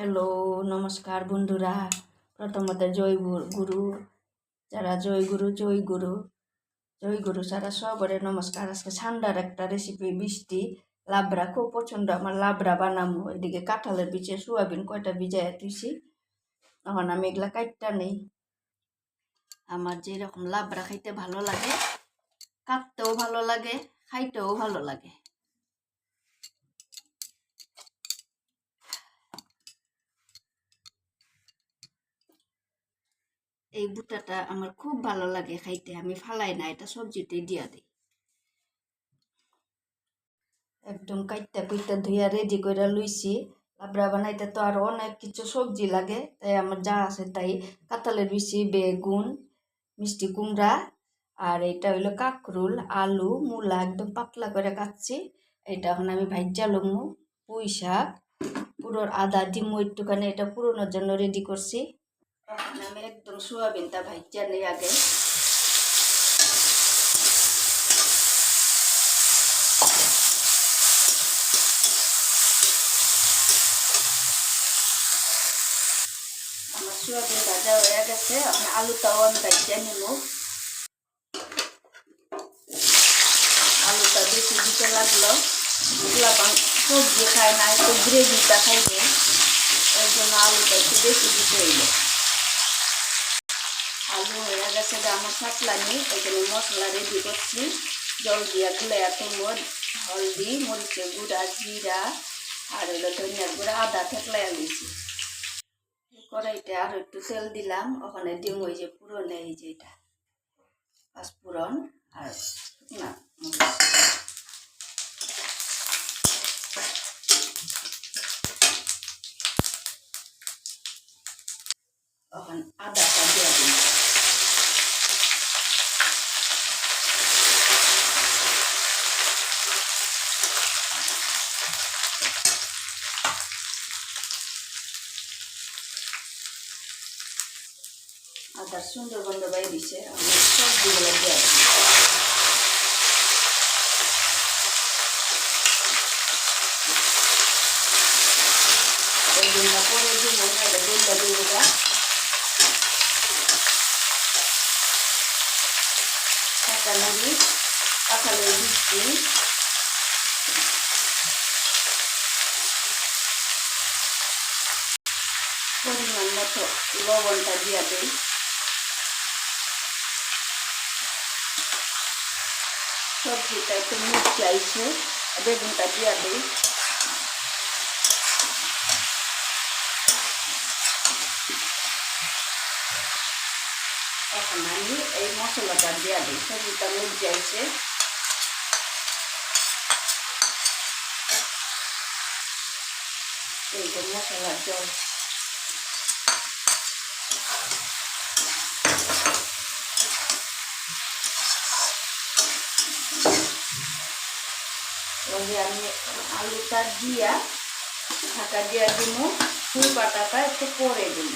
Hello, নমস্কার বন্ধুরা। প্রথমত জয় গুরু, যারা জয় গুরু জয় গুরু জয় গুরু যারা সবরে নমস্কার। আজকে ঠান্ডার একটা রেসিপি বৃষ্টি লাবড়া, খুব পছন্দ আমার লাবড়া বানামো। এদিকে কাঁঠালের বিচে সোয়াবিন কয়টা ভিজাইয়া তুইছি এখন আমি এগুলা কাটটা নেই। আমার যেরকম লাবড়া খাইতে ভালো লাগে কাটতেও ভালো লাগে, খাইতেও ভালো লাগে। এই বুটাটা আমার খুব ভালো লাগে খাইতে, আমি ফালাই না, এটা সবজিতে দিয়া দিই। একদম কাইটা কুইটা ধুইয়া রেডি করে লইছি। লাবড়া বানাইতে তো আরও অনেক কিছু সবজি লাগে, তাই আমার যা আছে তাই। কাঁঠালের বিচি, বেগুন, মিষ্টি কুমড়া, আর এটা হইল কাকরুল, আলু, মূলা, একদম পাতলা করে কাটছি। এটা এখন আমি ভাজ্যা লমু, পুঁই শাক, পুরোর আদা, ডিমু একটুখানি এটা পুরোনোর জন্য রেডি করছি। এখন আমি একদম সোয়াবিনটা ভাজ্যা নেই আগে। আমার সোয়াবিন ভাজা হয়ে গেছে, আমি আলুটাও আমি ভাজ্যা নিব আলুটা বেশি দিতে লাগল। পোলাপান সবজি খায় না একটু গ্রেভিটা খাইবে। ওই জন্য আলুটা একটু বেশি দিতে হইল। যে আমার সাতলানি ওইখানে মশলা রেডি করছি জল দিয়া গুলে তুলব হলদি, মরিচের গুঁড়া, জিরা, আর হলো ধনিয়ার গুঁড়া, আদা থেকলাই আলিছি কড়াইতে আরও একটু তেল দিলাম, ওখানে ডিম ওই যে পুরন, এই যে এটা পাঁচপুরন আর না। এখন আদাটা দিয়ে দিন আদার সুন্দর গন্ধ বাইরে দিছে, আমি সবজিগুলো দিয়ে পরে দিব বেগুনটা দিব। কাঁচা মরিচ কাঁঠালের বৃষ্টি পরিমাণ মতো লবণটা দিয়া দিই। সবজিটা একটু মিষ্টি আইছে বেগুনটা দিয়া দিই। এখন আমি এই মশলাটা দিয়া দিই, সবজিটা মিষ্টি আইছে এই যে মশলার জল। তবে আমি আলুটা দিয়া, ঢাকা দিয়া দিব ফুল পাতাটা একটু পরে দিই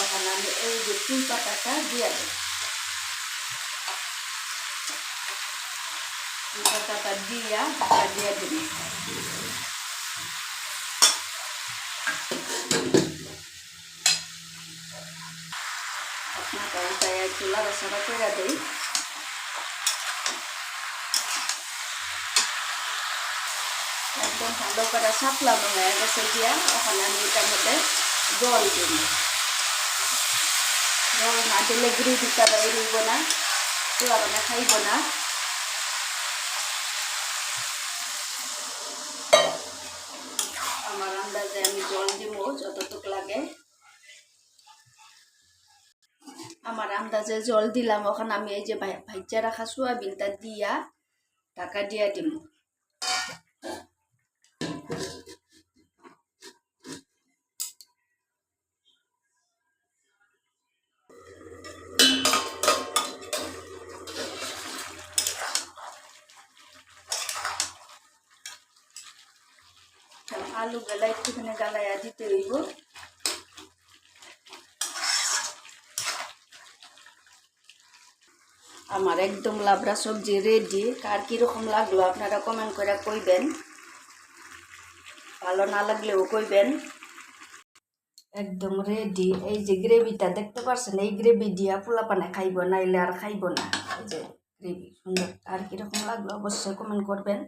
এখন আমি এই যে ফুল পাতাটা দিয়া দিই ফুল পাতাটা দিয়া ঢাকা দিয়া দিই আপনার উল্টায় একটু লাড়াচাড়া করে দিই একদম ভালো করে সাপলানো হয়ে গেছে দিয়া ওখানে আমি এটার মধ্যে জল দিই জল না দিলে গ্রেভিটা রইব না পোলা মানে খাইব না আমার আন্দাজে আমি জল দিব, যতটুক লাগে। আমার আন্দাজে জল দিলাম, ওখানে আমি এই যে ভাইজা রাখা সোয়াবিনটা দিয়া ঢাকা দিয়া দিব আলু গেলা একটুখানি গালাইয়া দিতে হইব। আমার একদম লাবড়া সবজি রেডি কার কীরকম লাগল আপনারা কমেন্ট করে কইবেন। ভালো না লাগলেও কইবেন। একদম রেডি এই যে গ্রেভিটা দেখতে পারছেন? এই গ্রেভি দিয়া পোলা পানে খাইব না এলে আর খাইব না। এই যে গ্রেভি, সুন্দর। আর কীরকম লাগল অবশ্যই কমেন্ট করবেন।